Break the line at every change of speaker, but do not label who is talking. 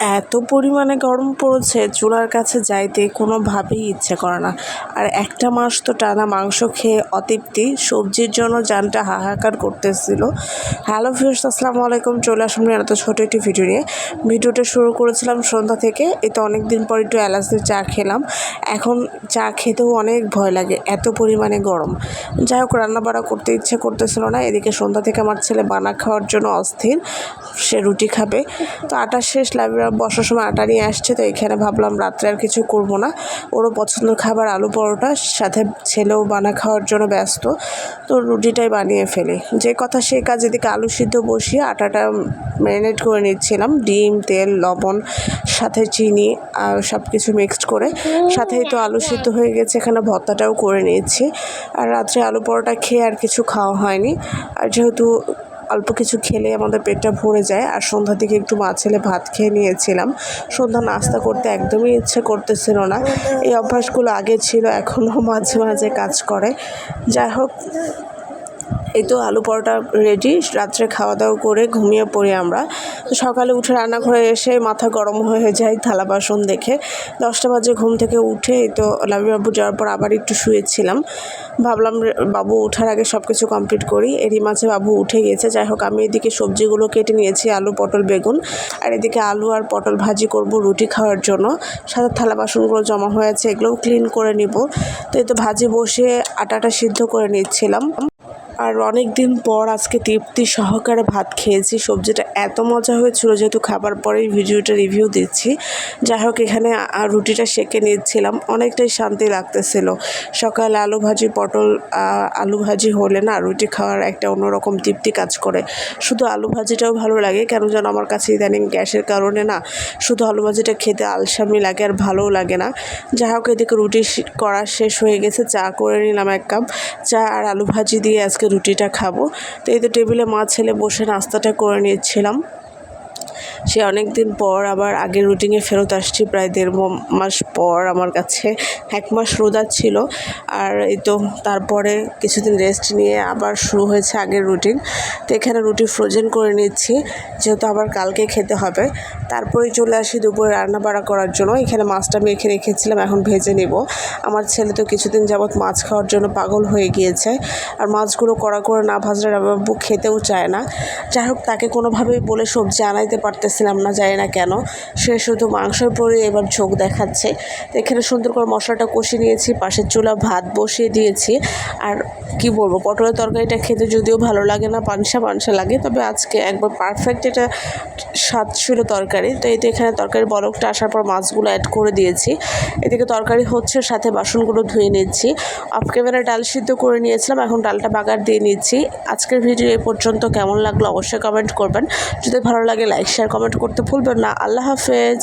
এত পরিমাণে গরম পড়েছে, চুলার কাছে যাইতে কোনোভাবেই ইচ্ছে করে না। আর একটা মাস তো টানা মাংস খেয়ে অতৃপ্তি, সবজির জন্য জানটা হাহাকার করতেছিল। হ্যালো ভিউর্স আসসালামু আলাইকুম, চলে আসুন এত ছোটো একটি ভিডিও নিয়ে। ভিডিওটা শুরু করেছিলাম সন্ধ্যা থেকে, এতে অনেক দিন পর একটু এলাচের চা খেলাম। এখন চা খেতেও অনেক ভয় লাগে, এত পরিমাণে গরম। যাই হোক রান্না বাড়া করতে ইচ্ছে করতেছিল না, এদিকে সন্ধ্যা থেকে আমার ছেলে বানা খাওয়ার জন্য অস্থির, সে রুটি খাবে। তো আটা শেষ, লাইব্রেরি বসার সময় আটা নিয়ে আসছে তো এখানে ভাবলাম রাত্রে আর কিছু করব না। ওরও পছন্দের খাবার আলু পরোটা সাথে ছেলেও বানা খাওয়ার জন্য ব্যস্ত তো রুটিটাই বানিয়ে ফেলি। যে কথা সে কাজ এদিকে আলু সিদ্ধ বসিয়ে আটাটা ম্যারিনেট করে নিচ্ছিলাম ডিম তেল লবণ সাথে চিনি আর সব কিছু মিক্সড করে। সাথেই তো আলু সিদ্ধ হয়ে গেছে এখানে ভর্তাটাও করে নিয়েছি। আর রাত্রে আলু পরোটা খেয়ে আর কিছু খাওয়া হয়নি। আর যেহেতু অল্প কিছু খেলে আমাদের পেটটা ভরে যায়। আর সন্ধ্যার দিকে একটু মা ছেলে ভাত খেয়ে নিয়েছিলাম। সন্ধ্যা নাস্তা করতে একদমই ইচ্ছে করতেছিল না। এই অভ্যাসগুলো আগে ছিল, এখনও মাঝে মাঝে কাজ করে। যাই হোক এই তো আলু পরোটা রেডি রাত্রে খাওয়া দাওয়া করে ঘুমিয়ে পড়ি আমরা। তো সকালে উঠে রান্নাঘরে এসে মাথা গরম হয়ে যায় থালা বাসন দেখে। দশটা বাজে ঘুম থেকে উঠে এই তো লাভি বাবু যাওয়ার পর আবার একটু শুয়েছিলাম। ভাবলাম বাবু ওঠার আগে সব কিছু কমপ্লিট করি। এরই মাঝে বাবু উঠে গিয়েছে। যাই হোক, আমি এদিকে সবজিগুলো কেটে নিয়েছি, আলু, পটল, বেগুন। আর এদিকে আলু আর পটল ভাজি করব রুটি খাওয়ার জন্য। সাথে থালা বাসনগুলো জমা হয়েছে, এগুলোও ক্লিন করে নিব। তো এই তো ভাজি বসিয়ে আটাটা সিদ্ধ করে নিচ্ছিলাম। আর অনেক দিন পর আজকে তৃপ্তি সহকারে ভাত খেয়েছি। সবজিটা এত মজা হয়েছিল যেহেতু খাবার পরেই ভিডিওটা রিভিউ দিচ্ছি। যাই হোক, এখানে রুটিটা সেকে নিচ্ছিলাম। অনেকটাই শান্তি লাগতেছিল। সকালে আলু ভাজি, পটল আলু ভাজি হলে না রুটি খাওয়ার একটা অন্যরকম তৃপ্তি কাজ করে। শুধু আলু ভাজিটাও ভালো লাগে। কেন যেন আমার কাছে ইদানিং গ্যাসের কারণে না শুধু আলু ভাজিটা খেতে আলসামি লাগে আর ভালোও লাগে না। যাই হোক, এদিকে রুটি করা শেষ হয়ে গেছে। চা করে নিলাম এক কাপ। চা আর আলু ভাজি দিয়ে আজকে রুটিটা খাব। তো এই তো টেবিলে মা ছেলে বসে নাস্তাটা করে নিচ্ছিলাম। সে অনেক দিন পর আবার আগের রুটিনে ফেরত আসছি, প্রায় দেড় মাস পর আমার কাছে। এক মাস রোজা ছিল। আর এই তো তারপরে কিছুদিন রেস্ট নিয়ে আবার শুরু হয়েছে আগের রুটিন। তো এখানে রুটি ফ্রোজেন করে নিচ্ছি, যেহেতু আবার কালকে খেতে হবে। তারপরেই চলে আসি দুপুরে রান্না বাড়া করার জন্য। এখানে মাছটা মেখে রেখেছিলাম, এখন ভেজে নেব। আমার ছেলে তো কিছুদিন যাবৎ মাছ খাওয়ার জন্য পাগল হয়ে গিয়েছে আর মাছগুলো কড়া করে না ভাজলে বাবু খেতেও চায় না। যাই হোক, তাকে কোনোভাবেই বলে সবজি আনাইতে পারতেছিলাম না, জানি না কেন। সে শুধু মাংসের পরে এবার ঝোঁক দেখাচ্ছে। এখানে সুন্দর করে মশলাটা কষিয়ে নিয়েছি, পাশের চুলা ভাত বসিয়ে দিয়েছি। আর কি বলব, পটলের তরকারিটা খেতে যদিও ভালো লাগে না, পানসা পানসা লাগে, তবে আজকে একবার পারফেক্ট এটা স্বাদ ছিল তরকারি। তো এই তো এখানে তরকারি বরফটা আসার পর মাছগুলো অ্যাড করে দিয়েছি। এদিকে তরকারি হচ্ছে, সাথে বাসনগুলো ধুয়ে নিচ্ছি অফ ক্যামেরা ডাল সিদ্ধ করে নিয়েছিলাম, এখন ডালটা বাগার দিয়ে নিচ্ছি। আজকের ভিডিও এ পর্যন্ত কেমন লাগল অবশ্যই কমেন্ট করবেন। যদি ভালো লাগে লাইক শেয়ার কমেন্ট করতে ভুলবেন না। আল্লাহ হাফেজ।